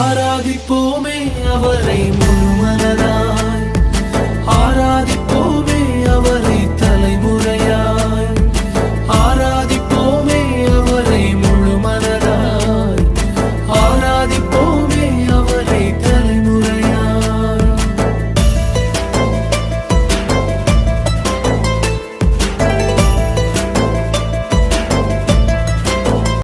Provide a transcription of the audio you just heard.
ஆராதிப்போமே அவரை முழுமனதா